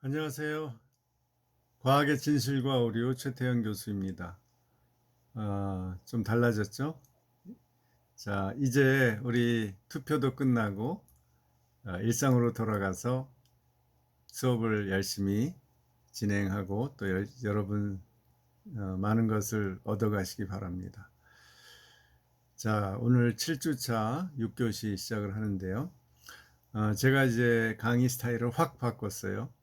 안녕하세요. 과학의 진실과 오류 최태영 교수입니다. 아, 좀 달라졌죠? 자, 이제 우리 투표도 끝나고 아, 일상으로 돌아가서 수업을 열심히 진행하고 또 여, 여러분 어, 많은 것을 얻어가시기 바랍니다. 자, 오늘 7주차 6교시 시작을 하는데요. 어, 제가 이제 강의 스타일을 확 바꿨어요.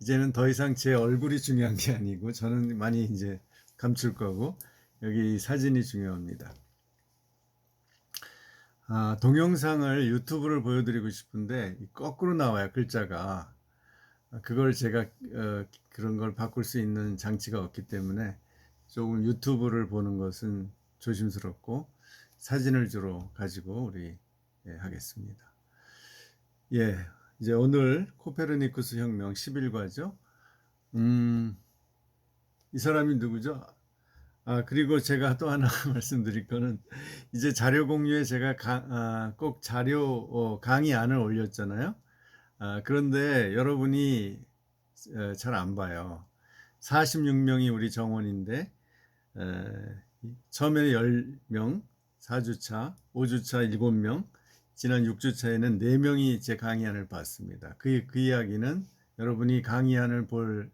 이제는 더 이상 제 얼굴이 중요한 게 아니고 저는 많이 이제 감출 거고 여기 사진이 중요합니다. 아, 동영상을 유튜브를 보여드리고 싶은데 거꾸로 나와요 글자가 아, 그걸 제가 어, 그런 걸 바꿀 수 있는 장치가 없기 때문에 조금 유튜브를 보는 것은 조심스럽고 사진을 주로 가지고 우리 예, 하겠습니다. 예, 이제 오늘 코페르니쿠스 혁명 11과죠. 음, 이 사람이 누구죠? 아, 그리고 제가 또 하나 말씀드릴 거는 이제 자료 공유에 제가 가, 아, 꼭 자료 어, 강의 안을 올렸잖아요. 아, 그런데 여러분이 잘 안 봐요. 46명이 우리 정원인데 에, 처음에 10명, 4주차, 5주차 7명, 지난 6주차에는 4명이 제 강의안을 봤습니다. 그, 그 이야기는 여러분이 강의안을 볼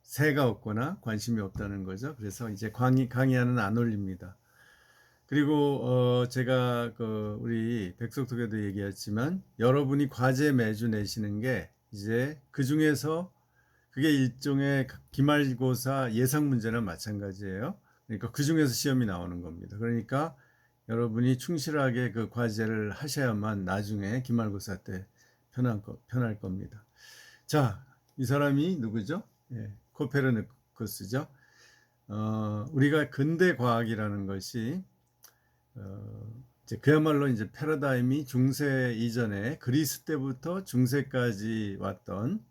새가 없거나 관심이 없다는 거죠. 그래서 이제 강의, 강의안은 안 올립니다. 그리고 어 제가 그 우리 백석톡에도 얘기했지만 여러분이 과제 매주 내시는 게 이제 그 중에서 그게 일종의 기말고사 예상 문제나 마찬가지예요. 그러니까 그 중에서 시험이 나오는 겁니다. 그러니까 여러분이 충실하게 그 과제를 하셔야만 나중에 기말고사 때 편할, 거, 편할 겁니다. 자, 이 사람이 누구죠? 예, 코페르니쿠스죠. 어, 우리가 근대 과학이라는 것이 어, 이제 그야말로 이제 패러다임이 중세 이전에 그리스 때부터 중세까지 왔던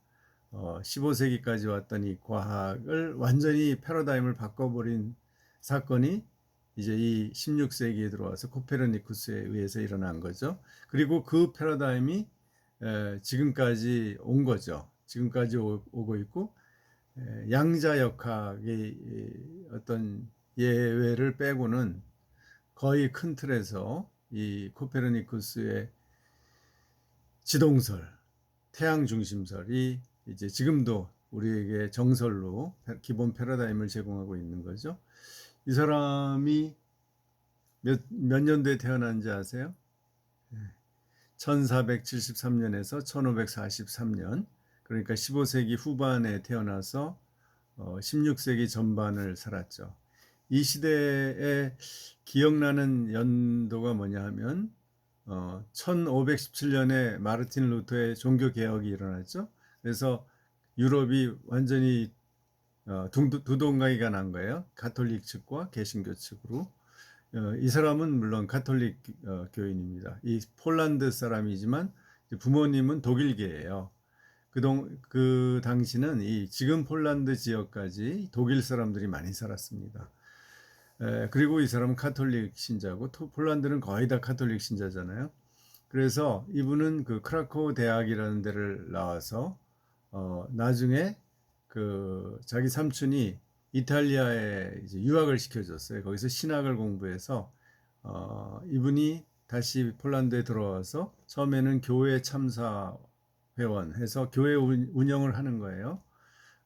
어, 15세기까지 왔던 이 과학을 완전히 패러다임을 바꿔버린 사건이 이제 이 16세기에 들어와서 코페르니쿠스에 의해서 일어난 거죠. 그리고 그 패러다임이 지금까지 온 거죠. 지금까지 오고 있고 양자역학의 어떤 예외를 빼고는 거의 큰 틀에서 이 코페르니쿠스의 지동설, 태양 중심설이 이제 지금도 우리에게 정설로 기본 패러다임을 제공하고 있는 거죠. 이 사람이 몇, 몇 년도에 태어난지 아세요? 1473년에서 1543년. 그러니까 15세기 후반에 태어나서 16세기 어, 전반을 살았죠. 이 시대에 기억나는 연도가 뭐냐 하면 1517년에 어, 마르틴 루터의 종교 개혁이 일어났죠. 그래서 유럽이 완전히 어, 두 동강이가 난 거예요. 가톨릭 측과 개신교 측으로. 이 사람은 물론 가톨릭 교인입니다. 이 폴란드 사람이지만 부모님은 독일계예요. 그동 그 당시는 이 지금 폴란드 지역까지 독일 사람들이 많이 살았습니다. 에, 그리고 이 사람은 카톨릭 신자고 토, 폴란드는 거의 다 카톨릭 신자잖아요. 그래서 이분은 그 크라코우 대학이라는 데를 나와서 어, 나중에 그 자기 삼촌이 이탈리아에 이제 유학을 시켜줬어요. 거기서 신학을 공부해서 어, 이분이 다시 폴란드에 들어와서 처음에는 교회 참사 회원 해서 교회 운영을 하는 거예요.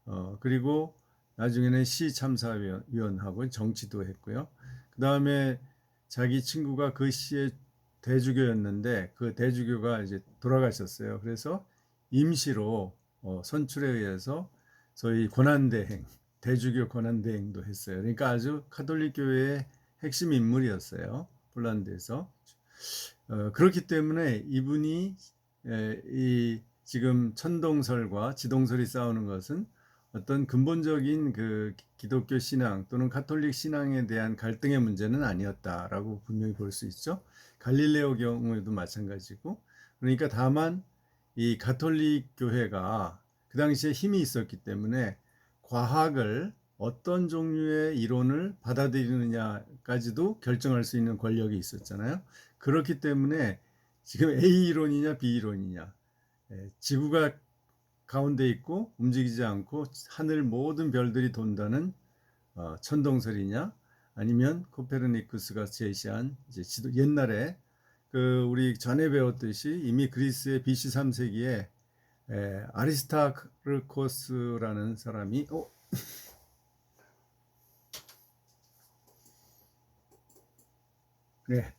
어, 그리고 나중에는 시 참사위원하고 정치도 했고요. 그 다음에 자기 친구가 그 시의 대주교였는데 그 대주교가 이제 돌아가셨어요. 그래서 임시로 어, 선출에 의해서 소위 권한대행, 대주교 권한대행도 했어요. 그러니까 아주 카톨릭 교회의 핵심 인물이었어요. 폴란드에서. 어, 그렇기 때문에 이분이 에, 이 지금 천동설과 지동설이 싸우는 것은 어떤 근본적인 그 기독교 신앙 또는 가톨릭 신앙에 대한 갈등의 문제는 아니었다라고 분명히 볼 수 있죠. 갈릴레오 경우에도 마찬가지고 그러니까 다만 이 가톨릭 교회가 그 당시에 힘이 있었기 때문에 과학을 어떤 종류의 이론을 받아들이느냐까지도 결정할 수 있는 권력이 있었잖아요. 그렇기 때문에 지금 A 이론이냐 B 이론이냐 예, 지구가 가운데 있고 움직이지 않고 하늘 모든 별들이 돈다는 어, 천동설이냐 아니면 코페르니쿠스가 제시한 지도 옛날에 그 우리 전에 배웠듯이 이미 그리스의 BC 3세기에 에, 아리스타르코스라는 사람이 어? 네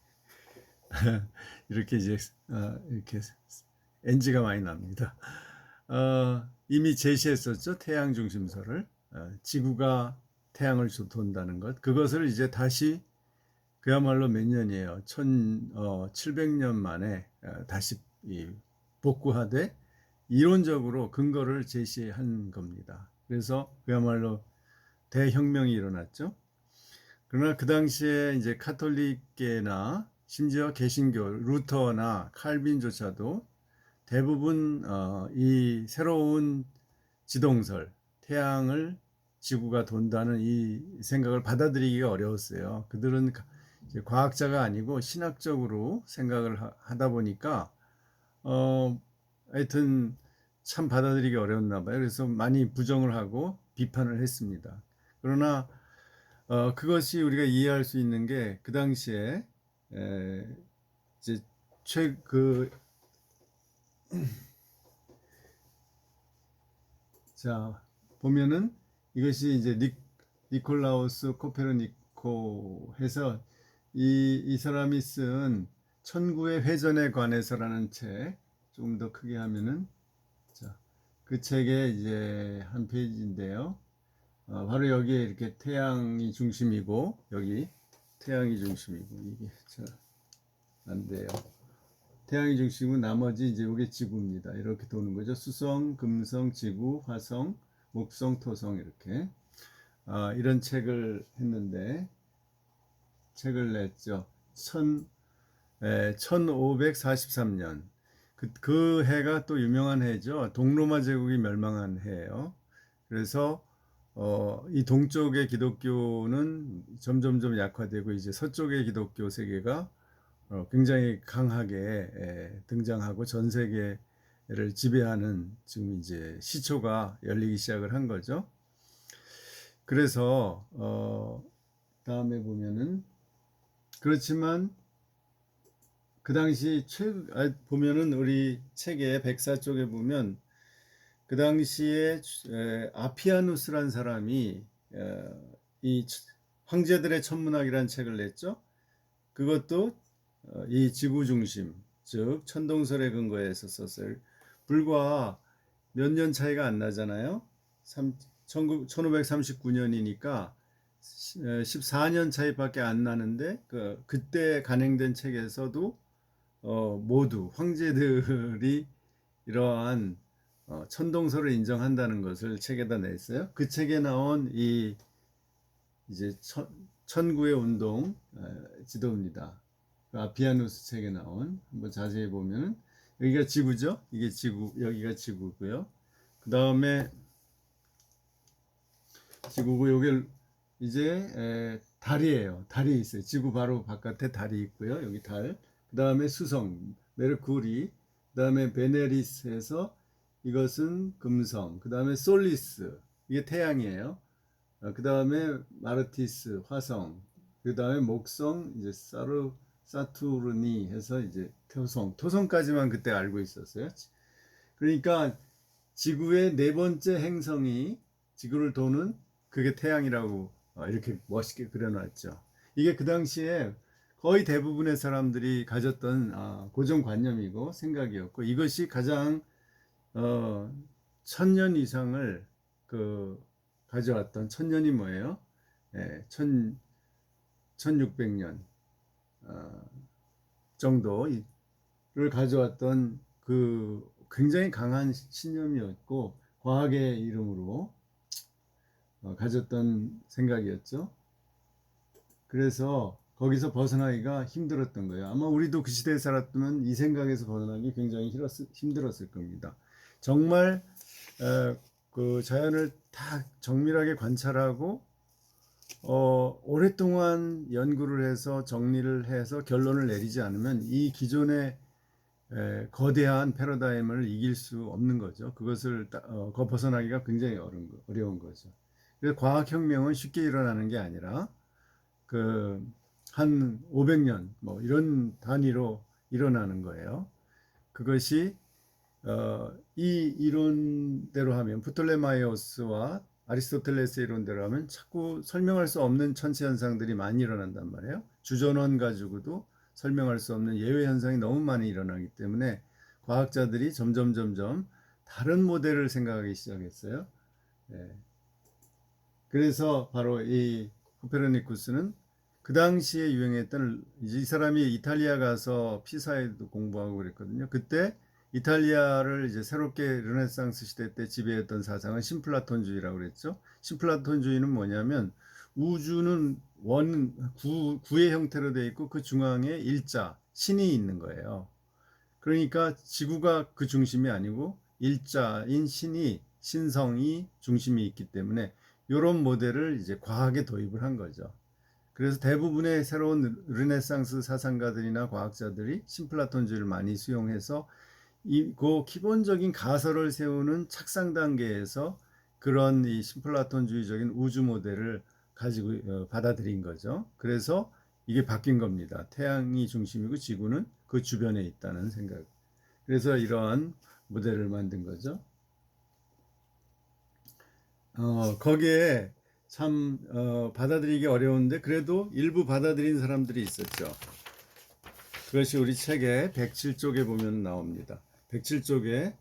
이렇게 이제 어, 이렇게 NG가 많이 납니다. 어, 이미 제시했었죠 태양 중심설을 어, 지구가 태양을 돈다는 것 그것을 이제 다시 그야말로 몇 년이에요. 1700년 만에 어, 다시 이 복구하되 이론적으로 근거를 제시한 겁니다. 그래서 그야말로 대혁명이 일어났죠. 그러나 그 당시에 이제 카톨릭계나 심지어 개신교, 루터나 칼빈조차도 대부분 어, 이 새로운 지동설, 태양을 지구가 돈다는 이 생각을 받아들이기가 어려웠어요. 그들은 과학자가 아니고 신학적으로 생각을 하- 하다 보니까 어 하여튼 참 받아들이기 어려웠나 봐요. 그래서 많이 부정을 하고 비판을 했습니다. 그러나 어 그것이 우리가 이해할 수 있는 게 그 당시에 에 이제 최그 자 보면은 이것이 이제 니, 니콜라우스 코페르니코 해서 이, 이 사람이 쓴 천구의 회전에 관해서라는 책 조금 더 크게 하면은 자, 그 책에 이제 한 페이지인데요. 어, 바로 여기에 이렇게 태양이 중심이고 여기 태양이 중심이고 이게 잘안 돼요. 태양이 중심이고 나머지 이제 이게 지구입니다. 이렇게 도는 거죠. 수성, 금성, 지구, 화성, 목성, 토성 이렇게 아, 이런 책을 했는데 책을 냈죠. 천, 에, 1543년. 그, 그 해가 또 유명한 해죠. 동로마 제국이 멸망한 해예요. 그래서 어, 이 동쪽의 기독교는 점점점 약화되고 이제 서쪽의 기독교 세계가 어, 굉장히 강하게 에, 등장하고 전 세계를 지배하는 지금 이제 시초가 열리기 시작을 한 거죠. 그래서 어, 다음에 보면은 그렇지만 그 당시 최 아, 보면은 우리 책의 백사 쪽에 보면 그 당시에 에, 아피아누스란 사람이 에, 이 치- 황제들의 천문학이라는 책을 냈죠. 그것도 어, 이 지구 중심, 즉 천동설의 근거에서 썼어요. 불과 몇 년 차이가 안 나잖아요. 1539년이니까 14년 차이밖에 안 나는데 그 그때 간행된 책에서도 어, 모두 황제들이 이러한 어, 천동설을 인정한다는 것을 책에다 냈어요. 그 책에 나온 이 이제 천, 천구의 운동 어, 지도입니다. 그 아피아누스 책에 나온 한번 자세히 보면은 여기가 지구죠. 이게 지구 여기가 지구고요. 그 다음에 지구고 여기 이제 에, 달이에요. 달이 있어요. 지구 바로 바깥에 달이 있고요. 여기 달. 그 다음에 수성, 메르쿠리. 그 다음에 베네리스에서 이것은 금성. 그 다음에 솔리스. 이게 태양이에요. 그 다음에 마르티스, 화성. 그 다음에 목성, 이제 사르, 사투르니 해서 이제 토성. 토성까지만 그때 알고 있었어요. 그러니까 지구의 네 번째 행성이 지구를 도는 그게 태양이라고 어, 이렇게 멋있게 그려놨죠. 이게 그 당시에 거의 대부분의 사람들이 가졌던 아, 고정관념이고 생각이었고 이것이 가장 어, 천년 이상을 그 가져왔던 천년이 뭐예요? 예, 천 1600년 어, 정도를 가져왔던 그 굉장히 강한 신념이었고 과학의 이름으로 어, 가졌던 생각이었죠. 그래서 거기서 벗어나기가 힘들었던 거예요. 아마 우리도 그 시대에 살았다면 이 생각에서 벗어나기 굉장히 힘들었- 힘들었을 겁니다. 정말 에, 그 자연을 다 정밀하게 관찰하고 어, 오랫동안 연구를 해서 정리를 해서 결론을 내리지 않으면 이 기존의 에, 거대한 패러다임을 이길 수 없는 거죠. 그것을 따- 어, 거 벗어나기가 굉장히 어려운, 거- 어려운 거죠. 그래서 과학혁명은 쉽게 일어나는 게 아니라 그 한 500년 뭐 이런 단위로 일어나는 거예요. 그것이 어, 이 이론대로 하면 프톨레마이오스와 아리스토텔레스 이론대로 하면 자꾸 설명할 수 없는 천체 현상들이 많이 일어난단 말이에요. 주전원 가지고도 설명할 수 없는 예외 현상이 너무 많이 일어나기 때문에 과학자들이 점점 점점 다른 모델을 생각하기 시작했어요. 예. 그래서 바로 이 코페르니쿠스는 그 당시에 유행했던 이제 이 사람이 이탈리아 가서 피사에도 공부하고 그랬거든요. 그때 이탈리아를 이제 새롭게 르네상스 시대 때 지배했던 사상은 신플라톤주의라고 그랬죠. 신플라톤주의는 뭐냐면 우주는 원 구, 구의 형태로 되어 있고 그 중앙에 일자 신이 있는 거예요. 그러니까 지구가 그 중심이 아니고 일자인 신이 신성이 중심이 있기 때문에 이런 모델을 이제 과학에 도입을 한 거죠. 그래서 대부분의 새로운 르네상스 사상가들이나 과학자들이 신플라톤주의를 많이 수용해서 이그 기본적인 가설을 세우는 착상 단계에서 그런 이 신플라톤주의적인 우주 모델을 가지고 어, 받아들인 거죠. 그래서 이게 바뀐 겁니다. 태양이 중심이고 지구는 그 주변에 있다는 생각. 그래서 이러한 모델을 만든 거죠. 어, 거기에 참 어, 받아들이기 어려운데 그래도 일부 받아들인 사람들이 있었죠. 그것이 우리 책의 107쪽에 보면 나옵니다. 107쪽에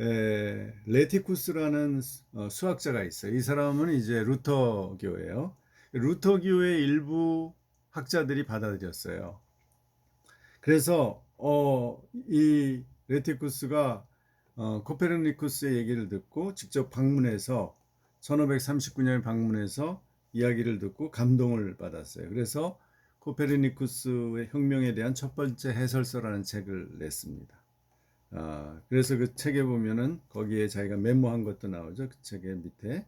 에, 레티쿠스라는 수- 어, 수학자가 있어요. 이 사람은 이제 루터교예요. 루터교의 일부 학자들이 받아들였어요. 그래서 어, 이 레티쿠스가 어, 코페르니쿠스의 얘기를 듣고 직접 방문해서 1539년에 방문해서 이야기를 듣고 감동을 받았어요. 그래서 코페르니쿠스의 혁명에 대한 첫 번째 해설서라는 책을 냈습니다. 아, 그래서 그 책에 보면은 거기에 자기가 메모한 것도 나오죠. 그 책의 밑에.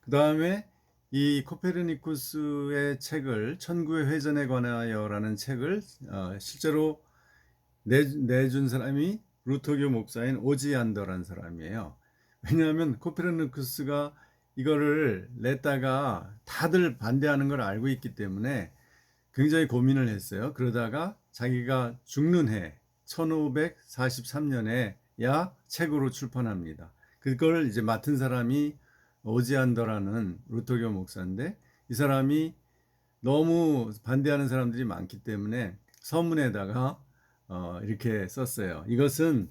그 다음에 이 코페르니쿠스의 책을 천구의 회전에 관하여라는 책을 어, 실제로 내, 내준 사람이 루터교 목사인 오지안더라는 사람이에요. 왜냐하면 코페르니쿠스가 이거를 냈다가 다들 반대하는 걸 알고 있기 때문에 굉장히 고민을 했어요. 그러다가 자기가 죽는 해 1543년에 야 책으로 출판합니다. 그걸 이제 맡은 사람이 오지안더라는 루터교 목사인데 이 사람이 너무 반대하는 사람들이 많기 때문에 서문에다가 어, 이렇게 썼어요. 이것은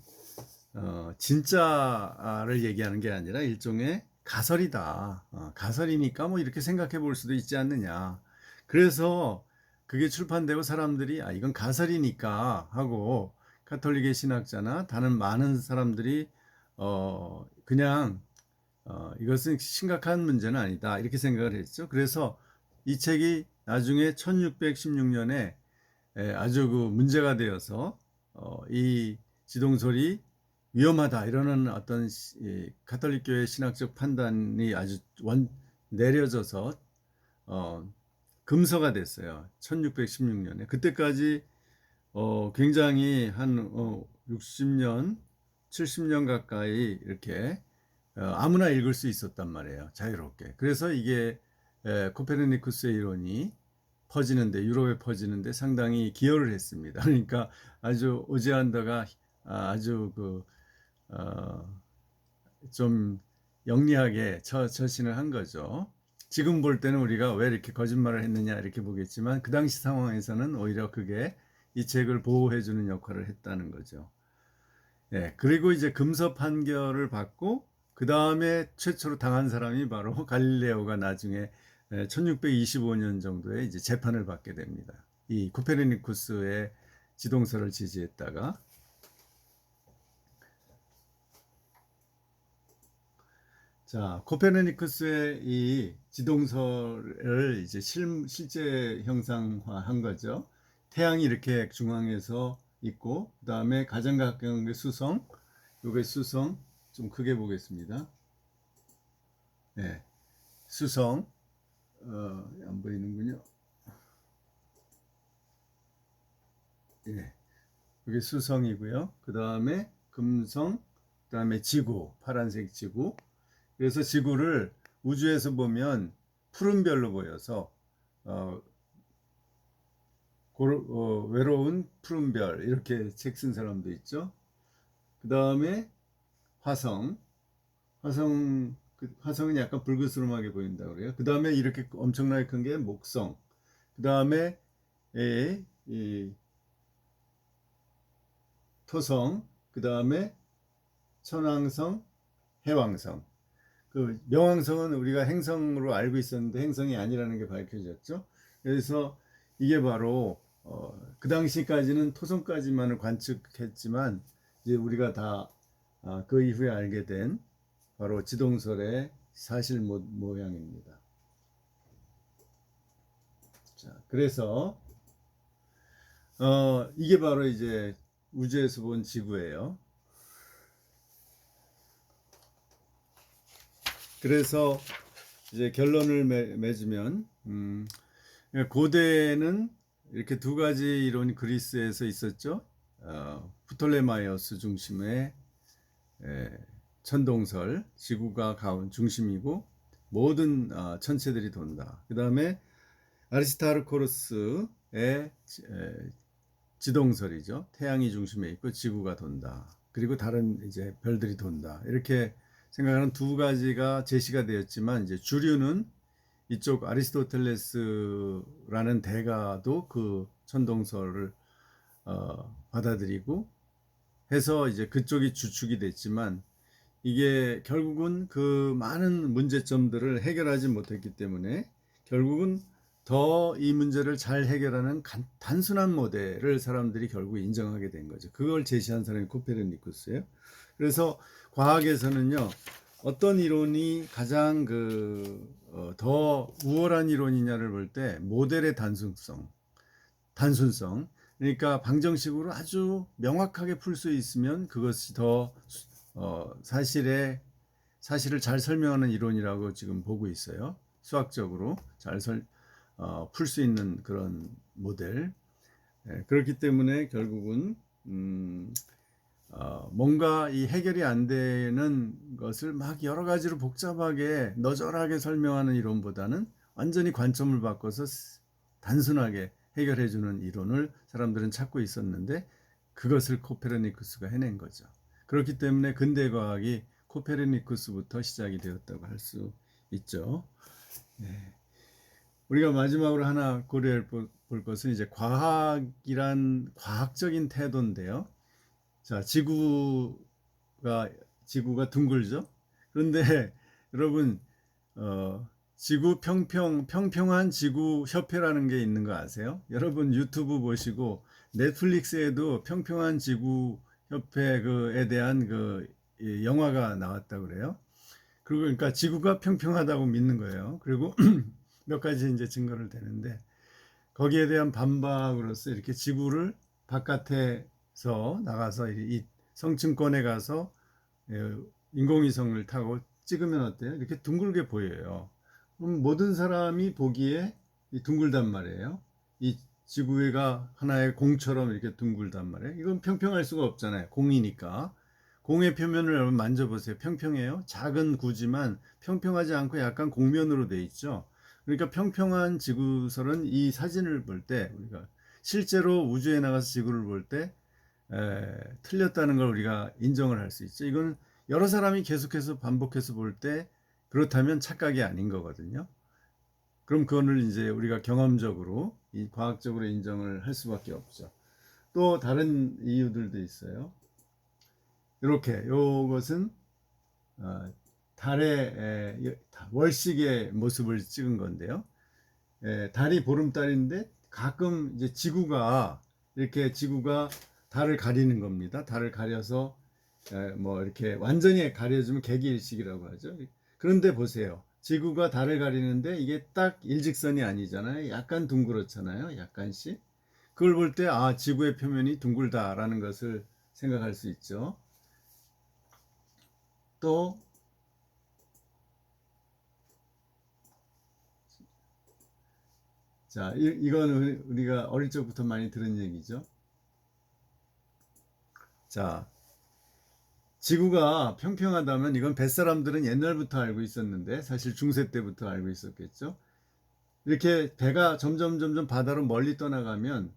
어, 진짜를 얘기하는 게 아니라 일종의 가설이다. 어, 가설이니까 뭐 이렇게 생각해 볼 수도 있지 않느냐. 그래서 그게 출판되고 사람들이 아 이건 가설이니까 하고 카톨릭의 신학자나 다른 많은 사람들이 어 그냥 어 이것은 심각한 문제는 아니다 이렇게 생각을 했죠. 그래서 이 책이 나중에 1616년에 아주 그 문제가 되어서 어, 이 지동설이 위험하다 이러는 어떤 가톨릭교의 신학적 판단이 아주 원 내려져서 어, 금서가 됐어요. 1616년에 그때까지 어, 굉장히 한 어, 60년, 70년 가까이 이렇게 어, 아무나 읽을 수 있었단 말이에요. 자유롭게. 그래서 이게 에, 코페르니쿠스의 이론이 퍼지는데 유럽에 퍼지는데 상당히 기여를 했습니다. 그러니까 아주 오지안더가 아, 아주 그 어, 좀 영리하게 처, 처신을 한 거죠. 지금 볼 때는 우리가 왜 이렇게 거짓말을 했느냐 이렇게 보겠지만 그 당시 상황에서는 오히려 그게 이 책을 보호해 주는 역할을 했다는 거죠. 예, 그리고 이제 금서 판결을 받고 그 다음에 최초로 당한 사람이 바로 갈릴레오가 나중에 1625년 정도에 이제 재판을 받게 됩니다. 이 코페르니쿠스의 지동설을 지지했다가 자, 코페르니쿠스의 이 지동설을 이제 실, 실제 형상화한 거죠. 태양이 이렇게 중앙에서 있고, 그 다음에 가장 가까운 게 수성, 요게 수성, 좀 크게 보겠습니다. 네, 수성, 어, 안 보이는군요. 예. 여기 수성이고요. 그 다음에 금성, 그 다음에 지구, 파란색 지구. 그래서 지구를 우주에서 보면 푸른 별로 보여서 어, 고로- 어, 외로운 푸른 별 이렇게 책 쓴 사람도 있죠. 그 다음에 화성, 화성, 그 화성은 약간 붉으스름하게 보인다 그래요. 그 다음에 이렇게 엄청나게 큰 게 목성, 그 다음에 에, 이 토성, 그 다음에 천왕성, 해왕성. 그 명왕성은 우리가 행성으로 알고 있었는데 행성이 아니라는 게 밝혀졌죠. 그래서 이게 바로 어, 그 당시까지는 토성까지만을 관측했지만 이제 우리가 다 그 이후에 알게 된 바로 지동설의 사실 모, 모양입니다. 자, 그래서 어, 이게 바로 이제 우주에서 본 지구예요. 그래서 이제 결론을 매, 맺으면 음, 고대에는 이렇게 두 가지 이론이 그리스에서 있었죠. 어, 프톨레마이오스 중심의 에, 천동설, 지구가 가운 중심이고 모든 어, 천체들이 돈다. 그 다음에 아리스타르코르스의 에, 지동설이죠. 태양이 중심에 있고 지구가 돈다. 그리고 다른 이제 별들이 돈다. 이렇게 생각하는 두 가지가 제시가 되었지만 이제 주류는 이쪽 아리스토텔레스라는 대가도 그 천동설을 어, 받아들이고 해서 이제 그쪽이 주축이 됐지만 이게 결국은 그 많은 문제점들을 해결하지 못했기 때문에 결국은 더 이 문제를 잘 해결하는 간- 단순한 모델을 사람들이 결국 인정하게 된 거죠. 그걸 제시한 사람이 코페르니쿠스예요. 그래서 과학에서는요, 어떤 이론이 가장 그, 어, 더 우월한 이론이냐를 볼 때 모델의 단순성, 단순성. 그러니까 방정식으로 아주 명확하게 풀 수 있으면 그것이 더 어, 사실의 사실을 잘 설명하는 이론이라고 지금 보고 있어요. 수학적으로 잘 설, 어, 풀 수 있는 그런 모델. 예, 그렇기 때문에 결국은 음, 어, 뭔가 이 해결이 안 되는 것을 막 여러 가지로 복잡하게 너절하게 설명하는 이론보다는 완전히 관점을 바꿔서 스- 단순하게 해결해 주는 이론을 사람들은 찾고 있었는데 그것을 코페르니쿠스가 해낸 거죠. 그렇기 때문에 근대 과학이 코페르니쿠스부터 시작이 되었다고 할 수 있죠. 네. 우리가 마지막으로 하나 고려해 볼- 볼 것은 이제 과학이란 과학적인 태도인데요. 자, 지구가 지구가 둥글죠. 그런데 여러분 어, 지구 평평 평평한 지구 협회라는 게 있는 거 아세요? 여러분 유튜브 보시고 넷플릭스에도 평평한 지구 협회 그에 대한 그이 영화가 나왔다 그래요. 그리고 그러니까 지구가 평평하다고 믿는 거예요. 그리고 몇 가지 이제 증거를 대는데 거기에 대한 반박으로서 이렇게 지구를 바깥에 서 나가서 이이 성층권에 가서 예, 인공위성을 타고 찍으면 어때요? 이렇게 둥글게 보여요. 그럼 모든 사람이 보기에 이 둥글단 말이에요. 이 지구가 하나의 공처럼 이렇게 둥글단 말이에요. 이건 평평할 수가 없잖아요. 공이니까. 공의 표면을 여러분 만져보세요. 평평해요. 작은 구지만 평평하지 않고 약간 공면으로 돼 있죠. 그러니까 평평한 지구설은 이 사진을 볼 때 우리가 실제로 우주에 나가서 지구를 볼 때 틀렸다는 걸 우리가 인정을 할 수 있죠. 이건 여러 사람이 계속해서 반복해서 볼 때 그렇다면 착각이 아닌 거거든요. 그럼 그거를 이제 우리가 경험적으로 이 과학적으로 인정을 할 수밖에 없죠. 또 다른 이유들도 있어요. 이렇게 요것은 어, 달의 에, 여- 월식의 모습을 찍은 건데요. 에, 달이 보름달인데 가끔 이제 지구가 이렇게 지구가 달을 가리는 겁니다. 달을 가려서 에, 뭐 이렇게 완전히 가려주면 개기일식이라고 하죠. 그런데 보세요. 지구가 달을 가리는데 이게 딱 일직선이 아니잖아요. 약간 둥그렇잖아요. 약간씩. 그걸 볼 때 아, 지구의 표면이 둥글다라는 것을 생각할 수 있죠. 또 자, 이, 이건 우리- 우리가 어릴 적부터 많이 들은 얘기죠. 자, 지구가 평평하다면 이건 뱃사람들은 옛날부터 알고 있었는데 사실 중세 때부터 알고 있었겠죠. 이렇게 배가 점점 점점 바다로 멀리 떠나가면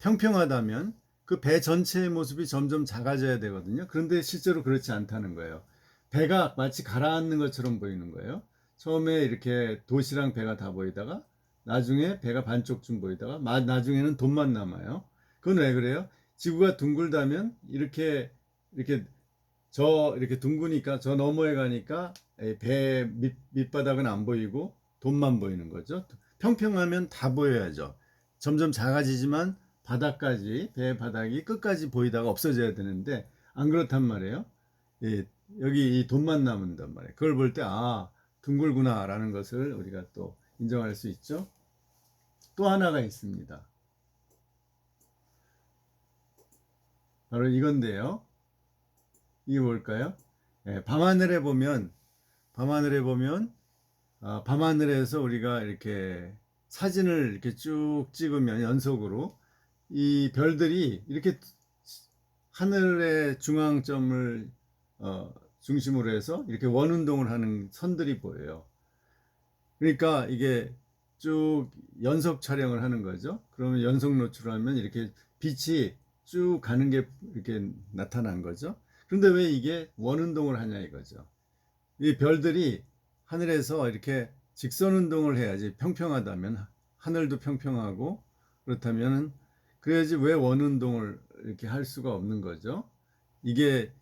평평하다면 그 배 전체의 모습이 점점 작아져야 되거든요. 그런데 실제로 그렇지 않다는 거예요. 배가 마치 가라앉는 것처럼 보이는 거예요. 처음에 이렇게 도시랑 배가 다 보이다가 나중에 배가 반쪽쯤 보이다가 마- 나중에는 돈만 남아요. 그건 왜 그래요? 지구가 둥글다면 이렇게 이렇게 저 이렇게 둥그니까 저 너머에 가니까 에, 배 밑, 밑바닥은 안 보이고 돈만 보이는 거죠. 평평하면 다 보여야죠. 점점 작아지지만 바닥까지 배 바닥이 끝까지 보이다가 없어져야 되는데 안 그렇단 말이에요. 예, 여기 이 돈만 남는단 말이에요. 그걸 볼 때 아 둥글구나라는 것을 우리가 또 인정할 수 있죠. 또 하나가 있습니다. 바로 이건데요. 이게 뭘까요? 예, 밤하늘에 보면 밤하늘에 보면 아, 밤하늘에서 우리가 이렇게 사진을 이렇게 쭉 찍으면 연속으로 이 별들이 이렇게 하늘의 중앙점을 어, 중심으로 해서 이렇게 원 운동을 하는 선들이 보여요. 그러니까 이게 쭉 연속 촬영을 하는 거죠. 그러면 연속 노출하면 이렇게 빛이 쭉 가는 게 이렇게 나타난 거죠. 그런데 왜 이게 원운동을 하냐 이거죠. 이 별들이 하늘에서 이렇게 직선 운동을 해야지 평평하다면 하늘도 평평하고 그렇다면 그래야지 왜 원운동을 이렇게 할 수가 없는 거죠. 이게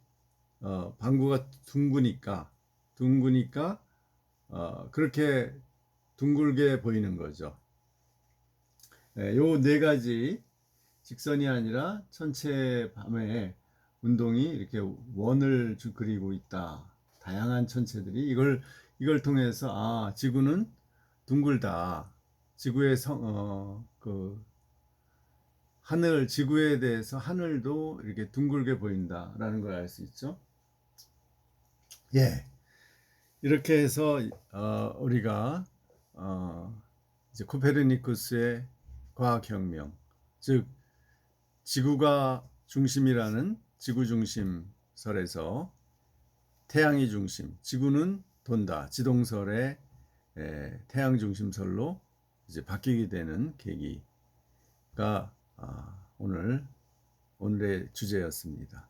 어, 방구가 둥그니까 둥그니까 어, 그렇게 둥글게 보이는 거죠. 요네 가지 직선이 아니라 천체 밤에 운동이 이렇게 원을 주- 그리고 있다. 다양한 천체들이 이걸 이걸 통해서 아 지구는 둥글다. 지구의 성, 어, 그 하늘 지구에 대해서 하늘도 이렇게 둥글게 보인다라는 걸 알 수 있죠. 예. 이렇게 해서 어, 우리가 어, 이제 코페르니쿠스의 과학혁명, 즉 지구가 중심이라는 지구 중심설에서 태양이 중심, 지구는 돈다. 지동설의 에, 태양 중심설로 이제 바뀌게 되는 계기가 아, 오늘 오늘의 주제였습니다.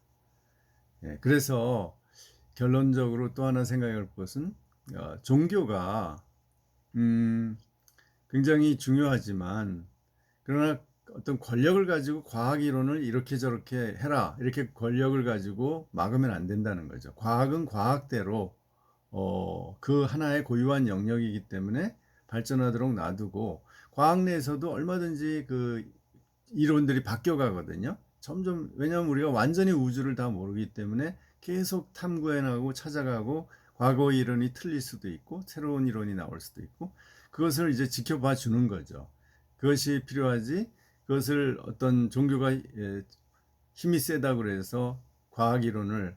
예, 그래서 결론적으로 또 하나 생각할 것은 어, 종교가 음, 굉장히 중요하지만 그러나 어떤 권력을 가지고 과학 이론을 이렇게 저렇게 해라 이렇게 권력을 가지고 막으면 안 된다는 거죠. 과학은 과학대로 어, 그 하나의 고유한 영역이기 때문에 발전하도록 놔두고 과학 내에서도 얼마든지 그 이론들이 바뀌어 가거든요. 점점 왜냐하면 우리가 완전히 우주를 다 모르기 때문에 계속 탐구해 나가고 찾아가고 과거 이론이 틀릴 수도 있고 새로운 이론이 나올 수도 있고 그것을 이제 지켜봐 주는 거죠. 그것이 필요하지 그것을 어떤 종교가 예, 힘이 세다 그래서 과학 이론을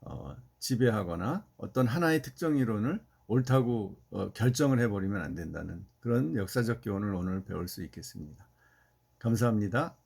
어, 지배하거나 어떤 하나의 특정 이론을 옳다고 어, 결정을 해버리면 안 된다는 그런 역사적 교훈을 오늘 배울 수 있겠습니다. 감사합니다.